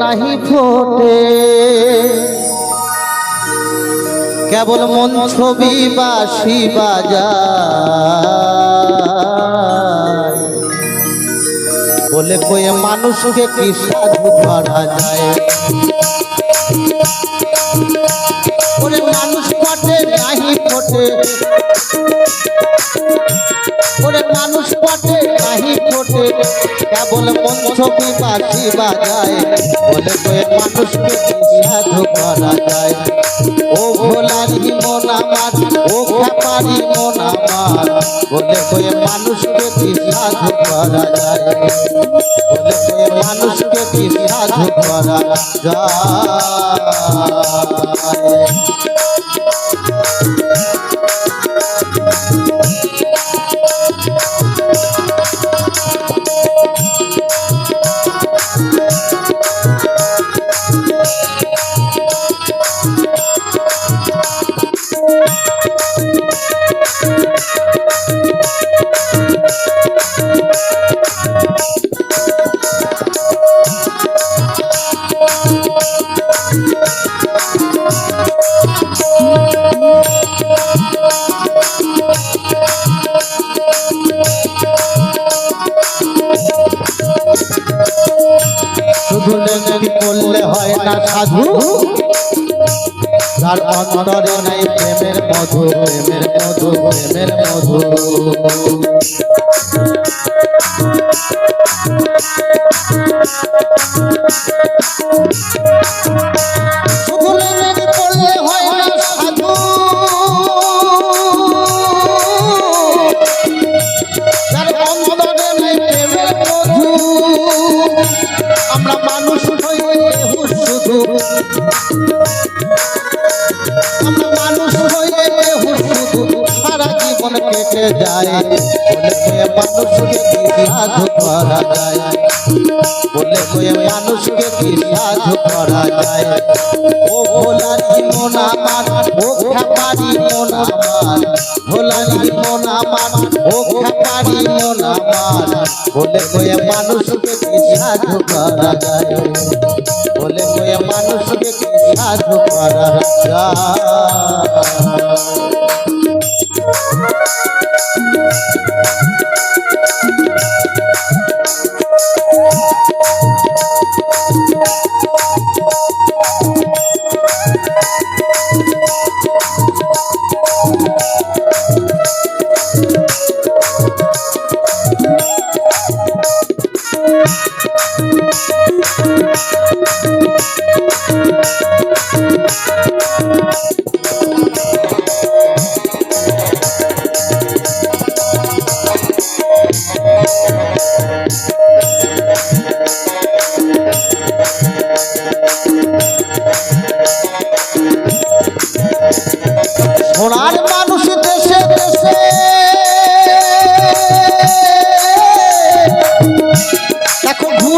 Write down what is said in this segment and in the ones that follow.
নাহি ফোটে। কেবল মন ছবি বাসি বাজা বলে কয়ে মানুষকে কি সাধু ধরা যায়? ফোটে কেবল ছবি বাসি বাজায়, বলে কয়ে মানুষকে সাধু করা যায়। ও ভোলারি মন আমার, ও খাপারি মন আমার, বলে কয়ে মানুষকে সাধু করা যায়। বলে কয়ে মানুষকে সাধু করা যায়। হয় না সাধু। তার অন্তরে নাই প্রেমের মধু প্রেমের মধু প্রেমের মধু। Thank লেঙ্গি মানুষকে কি সাধু করা যায়। বলে কয়ে মানুষকে কি সাধু করা যায়। ও ভোলারি মন আমার ও খাপারি মন আমার ভোলারি মন আমার ও খাপারি মন আমার বলে কয়ে মানুষকে কি সাধু করা যায়।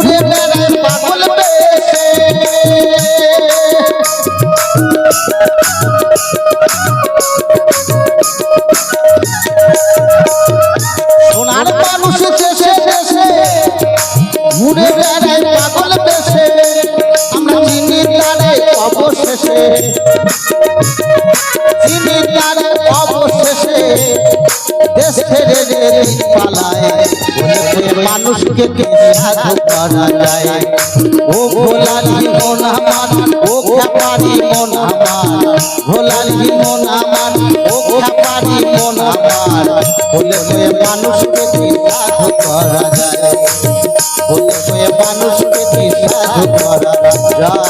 দেখো ঘুরে যে দিন পালায় মানুষকে সাধু করা যায়। ও ভোলালি মন আমার, ও খাপারি মন আমার, ভোলালি মন আমার, ও খাপারি মন আমার। বলে কয়ে মানুষকে সাধু করা যায়। বলে কয়ে মানুষকে সাধু করা যায়।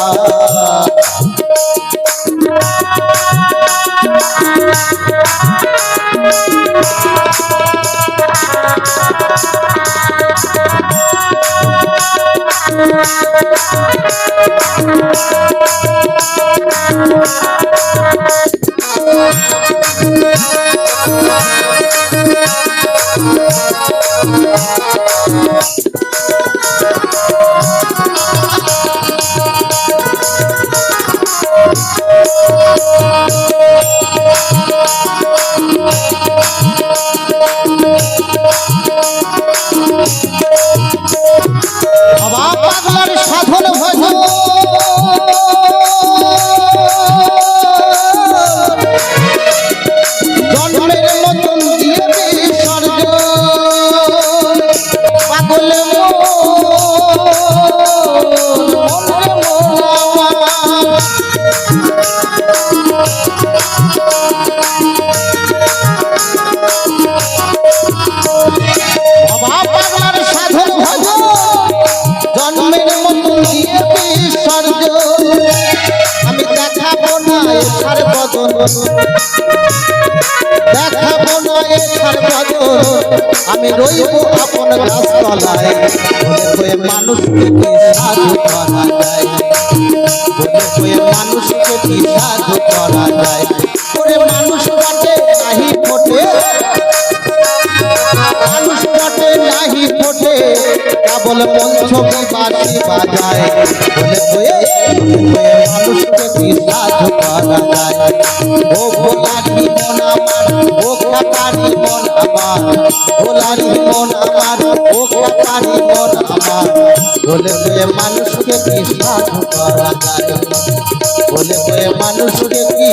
দেখাবো না এখার বদল আমি রইব আপন গাছ তলায় বলে কয়ে মানুষকে কি সাধু করা যায়? কয়ে মানুষকে কি সাধু করা যায়? ওরে মানুষ কাটে নাহি ফোটে মানুষ কাটে নাহি ফোটে কেবল পঞ্চমী বাসি বাজায়? ও মন আমার ও কাকারি মন আমার ভোলারি মন আমার ও কাকারি মন আমার বলে কয়ে মানুষকে কি সাধু করা যায় বলে মানুষকে কি